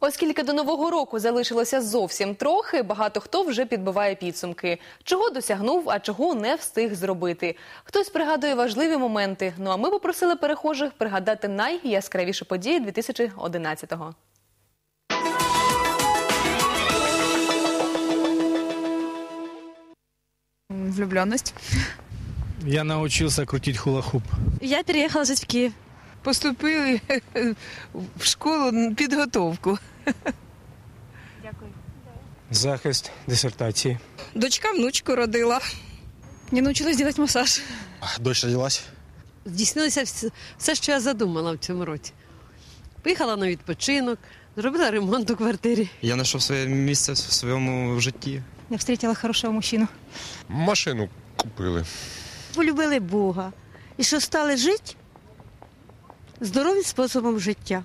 Оскільки до нового року залишилося зовсім трохи, багато хто вже підбиває підсумки. Чого досягнув, а чого не встиг зробити. Хтось пригадує важливі моменти. Ну а ми попросили перехожих пригадати найяскравіші події 2011-го. Влюбленность. Я научился крутить хула-хуп. Я переехала жить в Киев. Поступили в школу підготовку. Дякую. Захист дисертації. Дочка внучку родила. Не научилась делать массаж. Дочь родилась. здійснилося все, що я задумала в цьому році. Поїхала на відпочинок, зробила ремонт у квартирі. Я знайшов своє місце в своєму житті. Я встретила хорошего мужчину. Машину купили. Полюбили Бога. І що стали жити здоровим способом життя.